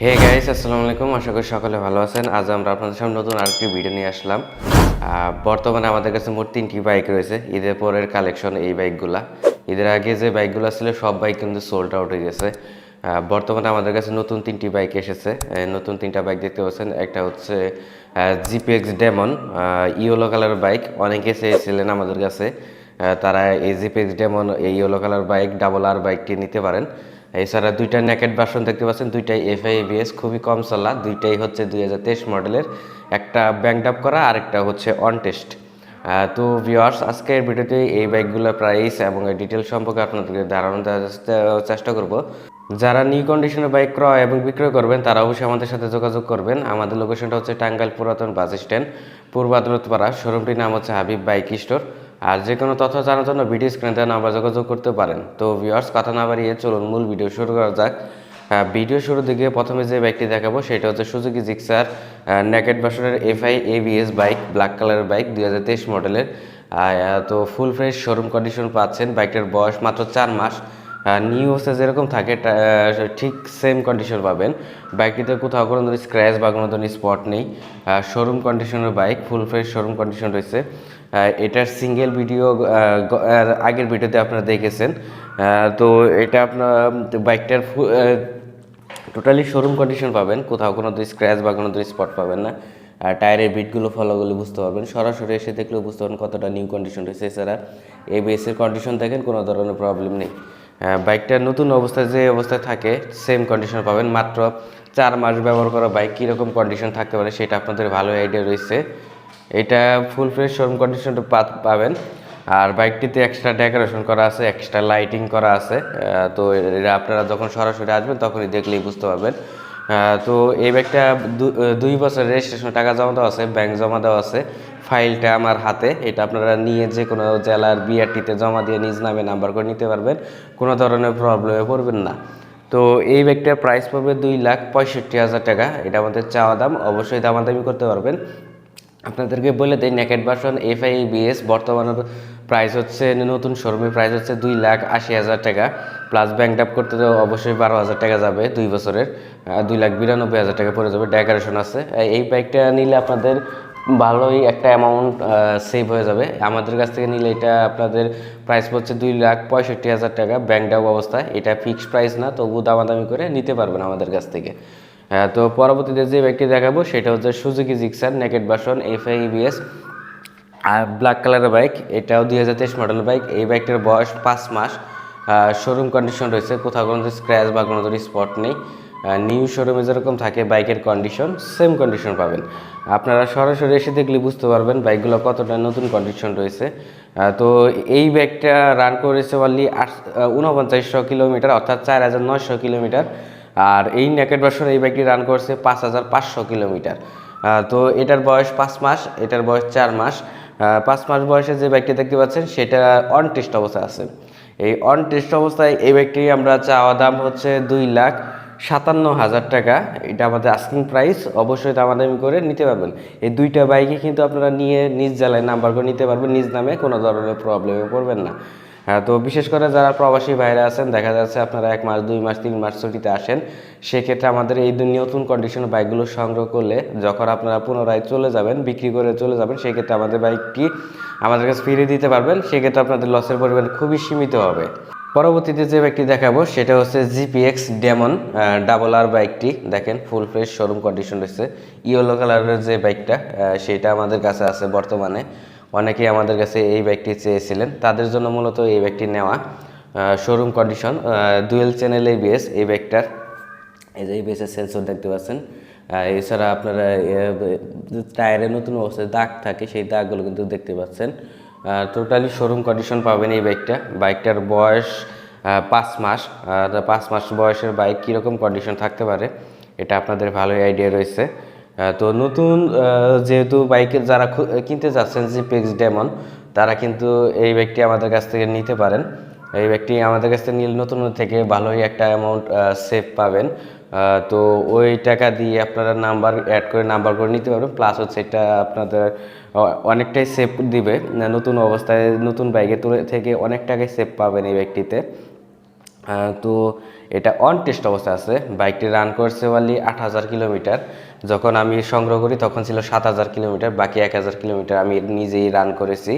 Hey guys আসসালামু আলাইকুম। আশা করি সকলে ভালো আছেন। আজ আমরা আপনাদের সামনে নতুন আরেকটি ভিডিও নিয়ে আসলাম। বর্তমানে আমাদের কাছে মোট তিনটি বাইক রয়েছে। ঈদের পরের কালেকশন এই বাইকগুলা ঈদের আগে যে বাইকগুলো ছিল, সব বাইক কিন্তু সোল্ড আউট হয়ে গেছে। বর্তমানে আমাদের কাছে নতুন তিনটি বাইক এসেছে। নতুন তিনটা বাইক দেখতে পাচ্ছেন। একটা হচ্ছে GPX Demon yellow colour bike অনেকে চেয়েছিলেন আমাদের কাছে তারা এই জিপিএক্স ডেমন এই yellow colour bike double R বাইকটি নিতে পারেন। এছাড়া দুইটা নেকেট ভার্সন দেখতে পাচ্ছেন, দুইটাই এফআই এবিএস খুবই কম চলা, দুইটাই হচ্ছে দুই হাজার তেইশ মডেলের। একটা ব্যাংক আপ করা আর একটা হচ্ছে অন টেস্ট তো ভিওয়ার্স আজকের ভিডিওতে এই বাইকগুলোর প্রাইস এবং ডিটেল সম্পর্কে আপনাদেরকে ধারণা দেওয়ার চেষ্টা- করব। যারা নিউ কন্ডিশনের বাইক ক্রয় এবং বিক্রয় করবেন, তারা অবশ্যই আমাদের সাথে যোগাযোগ করবেন। আমাদের লোকেশনটা হচ্ছে টাঙ্গাইল পুরাতন বাস স্ট্যান্ড, পূর্ব আদালতপাড়া, শোরুমটির নাম হচ্ছে হাবিব বাইক স্টোর। আর যে কোনো তথ্য জানার জন্য ভিডিও স্ক্রিনে নাম্বার যোগাযোগ করতে পারেন। তো ভিউয়ার্স কথা না বাড়িয়ে চলুন মূল ভিডিও শুরু করা যাক। ভিডিও শুরু দিকে প্রথমে যে বাইকটি দেখাবো, সেটা হচ্ছে সুজুকি জিক্সার নেকেট বাসনের এফআই এবিএস বাইক ব্ল্যাক কালারের বাইক দুই হাজার তেইশ মডেলের তো ফুল ফ্রেশ শোরুম কন্ডিশন পাচ্ছেন। বাইকটার বয়স মাত্র চার মাস। নিউ হচ্ছে যেরকম থাকে ঠিক সেম কন্ডিশন পাবেন। বাইকটিতে কোথাও কোনো ধরনের স্ক্র্যাচ বা কোনো ধরনের স্পট নেই। শোরুম কন্ডিশনের bike full fresh showroom condition রয়েছে। এটার সিঙ্গেল ভিডিও আগের ভিডিওতে আপনারা দেখেছেন। তো এটা আপনার বাইকটার টোটালি শোরুম কন্ডিশন পাবেন। কোথাও কোনো স্ক্র্যাচ বা কোনো স্পট পাবেন না। আর টায়ারের বিটগুলো ফলোগুলো বুঝতে পারবেন। সরাসরি এসে দেখলেও বুঝতে পারবেন কতটা নিউ কন্ডিশন রয়েছে। এছাড়া এবিএস এর কন্ডিশন দেখেন, কোনো ধরনের প্রবলেম নেই। বাইকটা নতুন অবস্থায় যে অবস্থায় থাকে সেম কন্ডিশন পাবেন। মাত্র চার মাস ব্যবহার করা বাইক কীরকম কন্ডিশন থাকতে পারে সেটা আপনাদের ভালো আইডিয়া রয়েছে। এটা ফুল ফ্রেশ শোরুম কন্ডিশনটা পাবেন। আর বাইকটিতে এক্সট্রা ডেকোরেশন করা আছে এক্সট্রা লাইটিং করা আছে। তো এটা আপনারা যখন সরাসরি আসবেন, তখনই দেখলেই বুঝতে পারবেন। তো এই ব্যাগটা দুই বছর রেজিস্ট্রেশন টাকা জমা দেওয়া আছে ব্যাংক জমা দেওয়া আছে। ফাইলটা আমার হাতে, এটা আপনারা নিয়ে যে কোনো জেলার বিআরটিতে জমা দিয়ে নিজ নামে নাম্বার করে নিতে পারবেন, কোনো ধরনের প্রবলেমে পড়বেন না। তো এই ব্যাগটার প্রাইস পড়বে দুই লাখ পঁয়ষট্টি হাজার টাকা। এটা আমাদের চাওয়া দাম, অবশ্যই দামাদামি করতে পারবেন। আপনাদেরকে বলে দেই naked version F I BS বর্তমানে প্রাইস হচ্ছে নতুন শোরুমের প্রাইস হচ্ছে দুই লাখ আশি হাজার টাকা। প্লাস ব্যাংক আপ করতে অবশ্যই বারো হাজার টাকা যাবে দুই বছরের। দুই লাখ বিরানব্বই হাজার টাকা পড়ে যাবে ডেকোরেশন আছে। এই বাইকটা নিলে আপনাদের ভালোই একটা অ্যামাউন্ট সেভ হয়ে যাবে। আমাদের কাছ থেকে নিলে এটা আপনাদের প্রাইস পড়ছে দুই লাখ পঁয়ষট্টি হাজার টাকা। ব্যাংক ডাউ অবস্থায় এটা ফিক্সড প্রাইস না তবু দামাদামি করে নিতে পারবেন আমাদের কাছ থেকে। তো পরবর্তীতে যে বাইকটি দেখাবো, সেটা হচ্ছে Suzuki Gixxer naked version F I ABS R black কালারের বাইক এটাও দুই হাজার তেইশ মডেলের বাইক এই বাইকটার বয়স পাঁচ মাস। শোরুম কন্ডিশন রয়েছে। কোথাও কোনো স্ক্র্যাচ বা কোনো ধরনের স্পট নেই। নিউ শোরুমে যেরকম থাকে বাইকের কন্ডিশন সেম কন্ডিশন পাবেন। আপনারা সরাসরি এসে দেখলে বুঝতে পারবেন বাইকগুলো কতটা নতুন কন্ডিশন রয়েছে। তো এই বাইকটা রান করেছে অনলি আট উনপঞ্চাশশো কিলোমিটার, অর্থাৎ চার হাজার নয়শো কিলোমিটার। আর এই নেকেট ভার্সন এই বাইকটি রান করছে পাঁচ হাজার পাঁচশো কিলোমিটার। তো এটার বয়স পাঁচ মাস, এটার বয়স চার মাস। পাঁচ মাস বয়সে যে বাইকটি দেখতে পাচ্ছেন, সেটা অন টেস্ট অবস্থায় আছে। এই অন টেস্ট অবস্থায় এই বাইকটি আমরা চাওয়া দাম হচ্ছে দুই লাখ সাতান্ন হাজার টাকা। এটা আমাদের আস্কিং প্রাইস অবশ্যই দামাদামি করে নিতে পারবেন। এই দুইটা বাইকে কিন্তু আপনারা নিয়ে নিজ জ্বালায় নাম্বার করে নিতে পারবেন, নিজ নামে কোনো ধরনের প্রবলেমে পড়বেন না। হ্যাঁ তো বিশেষ করে যারা প্রবাসী ভাইরা আছেন, দেখা যাচ্ছে আপনারা এক মাস, দুই মাস, তিন মাস ছুটিতে আসেন, সেক্ষেত্রে আমাদের এই নতুন কন্ডিশনের বাইকগুলো সংগ্রহ করলে যখন আপনারা পুনরায় চলে যাবেন, বিক্রি করে চলে যাবেন, সেক্ষেত্রে আমাদের বাইকটি আমাদের কাছে ফিরিয়ে দিতে পারবেন, সেক্ষেত্রে আপনাদের লসের পরিমাণ খুবই সীমিত হবে। পরবর্তীতে যে বাইকটি দেখাবো, সেটা হচ্ছে জিপিএক্স ডেমন ডাবল আর বাইকটি। দেখেন ফুল ফ্রেশ শোরুম কন্ডিশন রয়েছে। ইয়েলো কালারের যে বাইকটা সেটা আমাদের কাছে আছে বর্তমানে। অনেকেই আমাদের কাছে এই ব্যাগটি চেয়েছিলেন। তাদের জন্য মূলত এই ব্যাগটি নেওয়া শোরুম কন্ডিশন ডুয়েল চ্যানেল এই এবিএস এই বাইকটার এই যে এই এবিএসের সেন্সর দেখতে পাচ্ছেন। এছাড়া আপনারা টায়ারে নতুন অবস্থায় দাগ থাকে, সেই দাগগুলো কিন্তু দেখতে পাচ্ছেন। টোটালি শোরুম কন্ডিশন পাবেন এই বাইকটা বাইকটার বয়স পাঁচ মাস। আর পাঁচ মাস বয়সের বাইক কীরকম কন্ডিশন থাকতে পারে, এটা আপনাদের ভালোই আইডিয়া রয়েছে। তো নতুন যেহেতু বাইকের যারা কিনতে যাচ্ছেন জিপিএক্স ডেমন তারা কিন্তু এই বাইকটি আমাদের কাছ থেকে নিতে পারেন। এই ব্যক্তি আমাদের কাছ থেকে নিলে নতুন থেকে ভালোই একটা অ্যামাউন্ট সেভ পাবেন। তো ওই টাকা দিয়ে আপনারা নাম্বার অ্যাড করে নাম্বার করে নিতে পারবেন। প্লাস হচ্ছে এটা আপনাদের অনেকটাই সেভ দিবে। নতুন অবস্থায় নতুন বাইকের তুলে থেকে অনেক টাকাই সেভ পাবেন এই আহ, তো এটা অন টেস্ট অবস্থায় আছে। বাইকটি রান করছে ওয়ালি আট হাজার কিলোমিটার যখন আমি সংগ্রহ করি তখন ছিল সাত হাজার কিলোমিটার বাকি এক হাজার কিলোমিটার আমি নিজেই রান করেছি।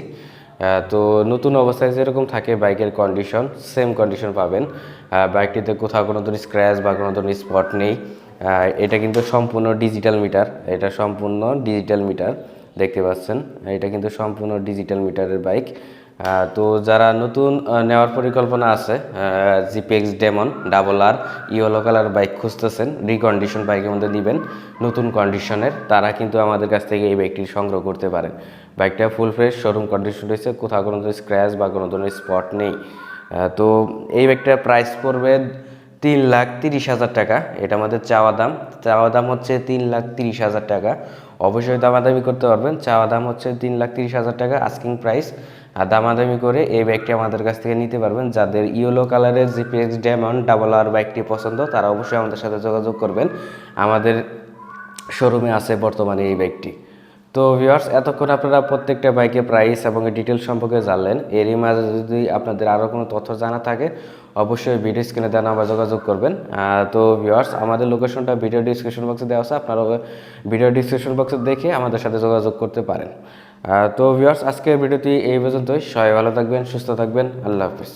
তো নতুন অবস্থায় যেরকম থাকে বাইকের কন্ডিশন সেম কন্ডিশন পাবেন। বাইকটিতে কোথাও কোনো ধরনের স্ক্র্যাচ বা কোনো ধরনের স্পট নেই। এটা কিন্তু সম্পূর্ণ ডিজিটাল মিটার এটা সম্পূর্ণ ডিজিটাল মিটার দেখতে পাচ্ছেন? এটা কিন্তু সম্পূর্ণ ডিজিটাল মিটারের বাইক তো যারা নতুন নেওয়ার পরিকল্পনা আছে GPX Demon double R yellow colour bike খুঁজতেছেন রিকন্ডিশন বাইকের মধ্যে দিবেন, নতুন কন্ডিশনের তারা কিন্তু আমাদের কাছ থেকে এই বাইকটি সংগ্রহ করতে পারেন। বাইকটা ফুল ফ্রেশ শোরুম কন্ডিশন রয়েছে, কোথাও কোনো ধরনের স্ক্র্যাচ বা কোনো ধরনের স্পট নেই। তো এই বাইকটার প্রাইস পড়বে তিন লাখ তিরিশ হাজার টাকা, এটা আমাদের চাওয়া দাম। চাওয়া দাম হচ্ছে তিন লাখ তিরিশ হাজার টাকা। অবশ্যই দামাদামি করতে পারবেন, চাওয়া দাম হচ্ছে তিন লাখ তিরিশ হাজার টাকা আস্কিং প্রাইস দামাদামি করে এই বাইকটি আমাদের কাছ থেকে নিতে পারবেন। যাদের ইয়েলো কালারের জিপিএক্স ডায়মন্ড ডাবল আর বাইকটি পছন্দ, তারা অবশ্যই আমাদের সাথে যোগাযোগ করবেন। আমাদের শোরুমে আছে বর্তমানে এই বাইকটি তো ভিউয়ার্স এতক্ষণ আপনারা প্রত্যেকটা বাইকের প্রাইস এবং ডিটেলস সম্পর্কে জানলেন। এরই মাঝে যদি আপনাদের আরও কোনো তথ্য জানা থাকে, অবশ্যই ভিডিও স্ক্রিনে দেওয়া নাম্বার যোগাযোগ করবেন। তো ভিউয়ার্স আমাদের লোকেশনটা ভিডিও ডিসক্রিপশন বক্সে দেওয়া আছে। আপনারা ভিডিও ডিসক্রিপশন বক্সে দেখে আমাদের সাথে যোগাযোগ করতে পারেন। তো ভিউয়ার্স আজকের ভিডিওটি এই পর্যন্তই। সবাই ভালো থাকবেন সুস্থ থাকবেন। আল্লাহ হাফিজ।